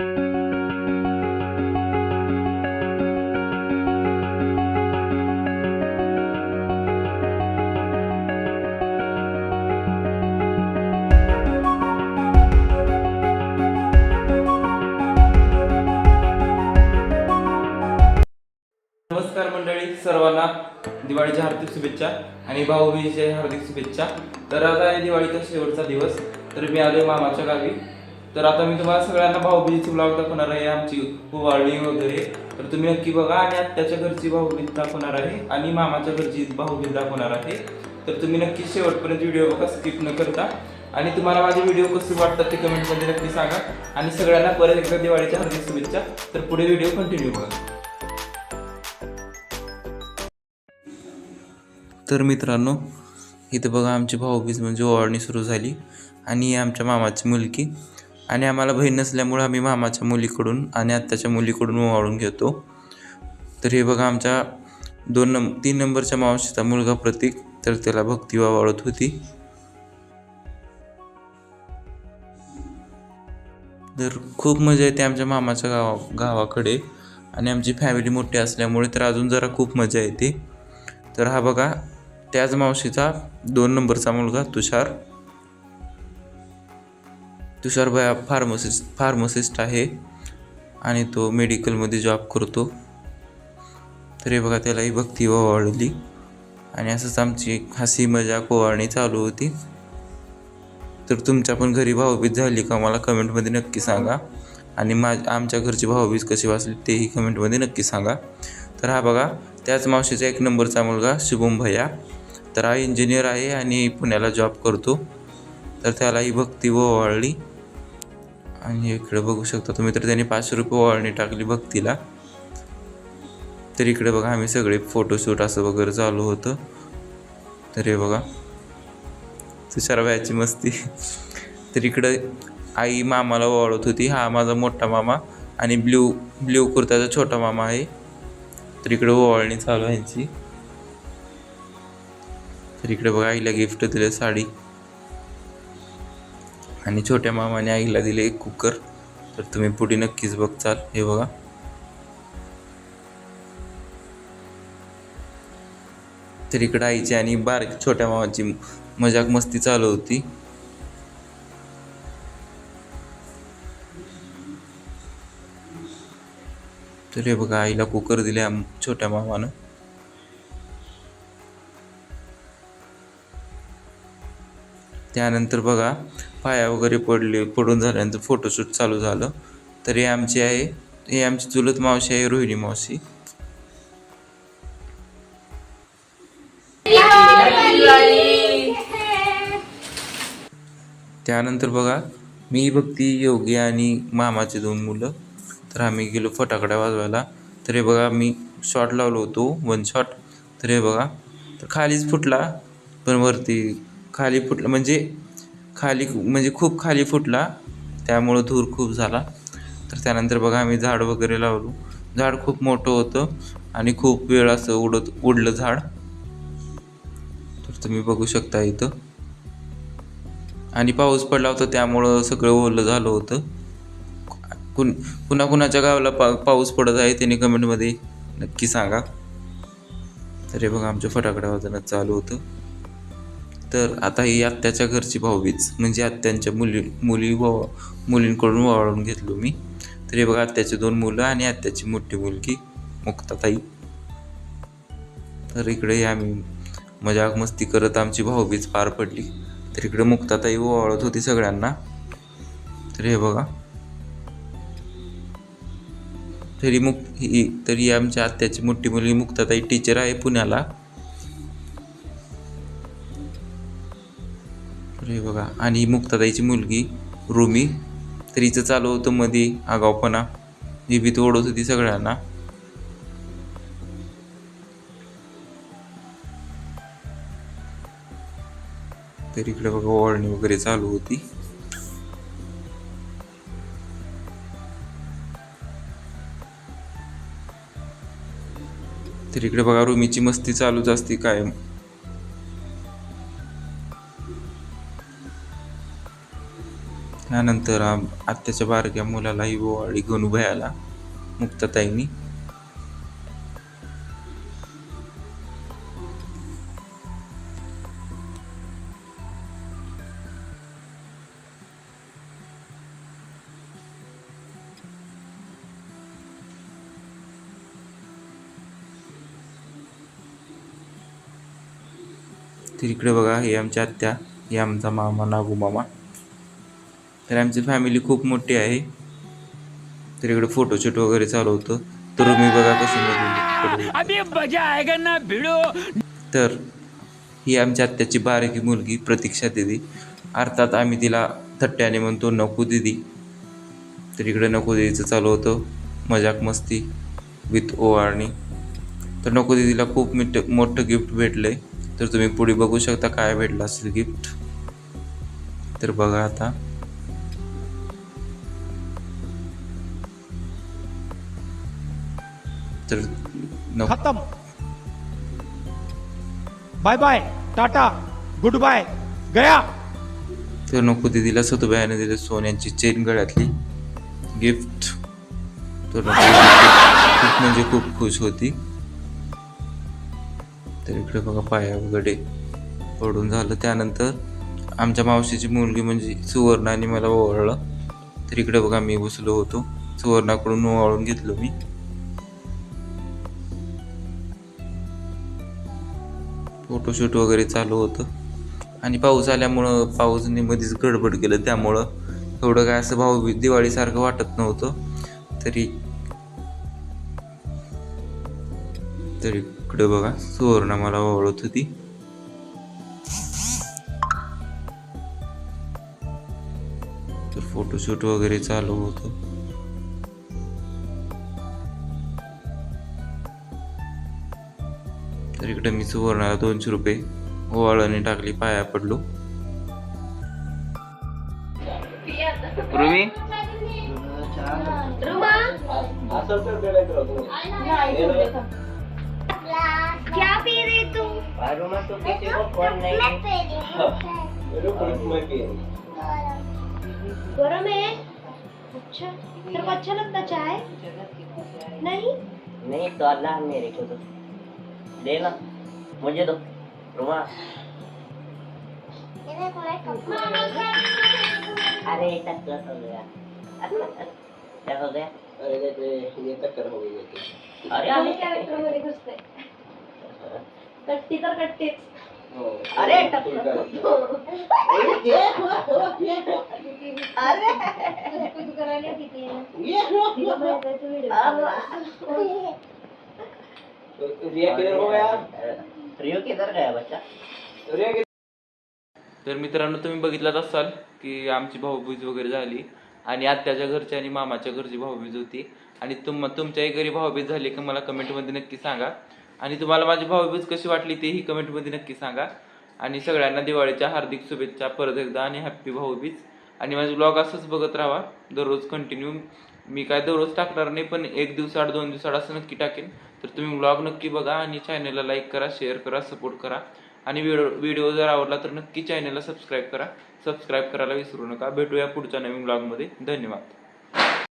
नमस्कार मंडळी सर्वांना दिवाळीच्या हार्दिक शुभेच्छा आणि भाऊबीजेच्या हार्दिक शुभेच्छा. तर आता आहे दिवाळीचा शेवटचा दिवस तर मी आलो मामाच्या गावी. तर आता मी तुम्हाला सगळ्यांना भाऊबीजेची ब्लॉग दाखवणार आहे आमची ओवाळणी वगैरे. तर तुम्ही नक्की बघा आणि आत्याच्या घरची भाऊबीज दाखवणार आहे आणि मामाच्या घरची भाऊबीज दाखवणार आहे. तर तुम्ही नक्की शेवटपर्यंत व्हिडिओ बघा स्किप न करता. आणि तुम्हाला माझे व्हिडिओ कसे वाटतात ते कमेंटमध्ये नक्की सांगा. आणि सगळ्यांना परत एकदा दिवाळीच्या हार्दिक शुभेच्छा. तर पुढे व्हिडिओ कंटिन्यू बघा. तर मित्रांनो इथं बघा आमची भाऊबीज म्हणजे ओवाळणी सुरू झाली. आणि आमच्या मामाची मुलगी आणि आम्हाला बहीण नसल्यामुळं आम्ही मामाच्या मुलीकडून आणि आत्याच्या मुलीकडून ओवाळून घेतो. तर हे बघा आमच्या दोन नंब तीन नंबरच्या मावशीचा मुलगा प्रतीक तर त्याला भक्ती वावळत होती. तर खूप मजा येते आमच्या मामाच्या गावा गावाकडे. आणि आमची फॅमिली मोठी असल्यामुळे तर अजून जरा खूप मजा येते. तर हा बघा त्याच मावशीचा दोन नंबरचा मुलगा तुषार. तुषार फार्मसिस्ट फार्मसिस्ट आहे आणि तो मेडिकलमध्ये जॉब करतो. तर हे बघा त्यालाही भक्ती ओवाळली आणि असंच आमची हसी मजाक ओवाळणी चालू होती. तर तुमच्या पण घरी भाऊबीज झाली का मला कमेंटमध्ये नक्की सांगा. आणि मा आमच्या घरची भाऊबीज कशी वाचली तेही कमेंटमध्ये नक्की सांगा. तर हा बघा त्याच मावशीचा एक नंबरचा मुलगा शुभम भैया. तर हा इंजिनियर आहे आणि पुण्याला जॉब करतो. तर त्यालाही भक्ती ओवाळली आणि इकडे बघू शकता तुम्ही. तर त्यांनी पाचशे रुपये ओवाळणी टाकली भक्तीला तर इकडे बघा आम्ही सगळे फोटोशूट असं वगैरे चालू होतं. तर हे बघा तुषार बायाची मस्ती. तर इकडं आई मामाला ओवाळत होती. हा माझा मोठा मामा आणि ब्ल्यू ब्ल्यू कुर्त्याचा छोटा मामा आहे. तर इकडे ओवाळणी चालू आहे यांची. तर इकडे बघा आईला गिफ्ट दिले साडी. आणि छोट्या मामाने आईला दिले एक कुकर. तर तुम्ही पुढे नक्कीच बघचाल हे बघा. तर इकडं आईची आणि बारीक छोट्या मामाची मजाक मस्ती चालू होती. तर हे बघा आईला कुकर दिले आम- छोट्या मामानं. त्यानंतर बघा पाया वगैरे पडले पडून झाल्यानंतर फोटोशूट चालू झालं. तर हे आमची आहे हे आमची चुलत मावशी आहे रोहिणी मावशी. त्यानंतर बघा मी भक्ती योगी आणि मामाचे दोन मुलं. तर आम्ही गेलो फटाकड्या वाजवायला. तर हे बघा मी शॉट लावलो होतो वन शॉट तर हे बघा तर खालीच फुटला पण वरती खाली फुटला म्हणजे खाली म्हणजे खूप खाली फुटला त्यामुळं धूर खूप झाला. तर त्यानंतर बघा आम्ही झाड वगैरे लावलो. झाड खूप मोठं होतं आणि खूप वेळ असं उडत उडलं झाड. तर तुम्ही बघू शकता इथं. आणि पाऊस पडला होता त्यामुळं सगळं ओलं झालं होतं. कुण कुणा कुणाच्या गावाला पा पाऊस पडत आहे त्याने कमेंटमध्ये नक्की सांगा. तर हे बघा आमच्या फटाकड्या वाजवणं चालू होतं. तर आता ही आत्याच्या घरची भाऊबीज म्हणजे आत्यांच्या मुली मुली व मुलींकडून वाळून घेतलो मी. तर हे बघा आत्याची दोन मुलं आणि आत्याची मोठी मुलगी मुक्ताताई. तर इकडे आम्ही मजाक मस्ती करत आमची भाऊबीज पार पडली. तर इकडे मुक्ताताई ओवाळत होती सगळ्यांना. तर हे बघा. तरी मुक ही तरी आमच्या आत्याची मोठी मुलगी मुक्ताताई टीचर आहे पुण्याला. तर हे बघा. आणि ही मुक्ताताईची मुलगी रुमी. तर हिचं चालू होतं मध्ये आगावपणा ही भीती ओढत होती सगळ्यांना. तर इकडे बघा ओळणी वगैरे चालू होती. तर इकडे बघा रुमीची मस्ती चालूच असते कायम. त्यानंतर आम- आत्याच्या बारक्या मुलालाही ओवाळी घेऊन उभे आला मुक्ताताईंनी. तर इकडे बघा हे आमच्या आत्या हे आमचा मामा नागू मामा तर आमची फॅमिली खूप मोठी आहे. तर इकडे फोटोशूट वगैरे चालू होतं. तर मी बघा कसं अभी मजा आएगा ना भिड़ो. तर ही आमच्या आत्याची बारकी मुलगी प्रतीक्षा दिदी. अर्थात आम्ही तिला थट्ट्याने म्हणतो नको दिदी. तर इकडे नको दिदीचं चालू होतं. मजाक मस्ती विथ ओवाळणी. तर नको दिदीला खूप मिठ मोठं गिफ्ट भेटलंय. तर तुम्ही पुढे बघू शकता काय भेटलं असेल गिफ्ट तर बघा आता. तर नको. खत्म. Bye bye tata good bye गया. तर नको दिदीला सतुबाईने दिले सोन्याची चेन गळ्यातली. गिफ्ट तर नको खूप म्हणजे खूप खुश होती. तर इकडे बघा पाया वगैरे पडून झालं. त्यानंतर आमच्या मावशीची मुलगी म्हणजे सुवर्णाने मला ओवाळलं. तर इकडे बघा मी बसलो होतो. सुवर्णाकडून ओवाळून घेतलो मी. फोटोशूट वगैरे चालू होतं. आणि पाऊस आल्यामुळं पाऊसने मध्येच गडबड केलं. त्यामुळं एवढं काय असं भाऊ दिवाळीसारखं वाटत नव्हतं. तरी तरी इकडे बघा सुवर्ण मला ओळखत होती. तर फोटोशूट वगैरे चालू होतं. इकडे मी सुवर्णाला दोनशे रुपये ओवाळणी टाकली पाया पडलो. रुमी? क्या पी रही तू? मैं पी रही। गरम है? अच्छा तेरे को अच्छा लगता चाय? नहीं? नहीं तो अल्लाह मेरे को तो दे ना मुझे दो रुमा अरे टक्कर हो गया क्या हो गया अरे ये टक्कर हो गई अरे कॅरेक्टरमध्ये घुसते कट्टी तर कट्टीच अरे टक्कर अरे कुछ करायला किती तिला माहीत आहे तू व्हिडिओ रिया किधर हो गया? रियो किधर गया बच्चा? तर मित्रांनो तुम्ही बघितलाच असाल की आमची भाऊबीज वगैरे झाली आणि आत्याच्या घरची आणि मामाच्या घरची भाऊबीज होती. आणि तुम तुमच्याही घरी भाऊबीज झाली का मला कमेंटमध्ये नक्की सांगा. आणि तुम्हाला माझी भाऊबीज कशी वाटली तेही कमेंटमध्ये नक्की सांगा. आणि सगळ्यांना दिवाळीच्या हार्दिक शुभेच्छा परत एकदा आणि हॅप्पी भाऊबीज. आणि माझे ब्लॉग असंच बघत राहा. दररोज कंटिन्यू मी काय दररोज टाकणार नाही पण एक दिवसाआड दोन दिवसाआड असं नक्की टाकेन. तर तुम्ही ब्लॉग नक्की बघा आणि चॅनलला लाईक करा शेअर करा सपोर्ट करा. आणि व्हिडिओ व्हिडिओ जर आवडला तर नक्की चॅनलला सबस्क्राईब करा. सबस्क्राईब करायला विसरू नका. भेटूया पुढच्या नवीन ब्लॉगमध्ये धन्यवाद.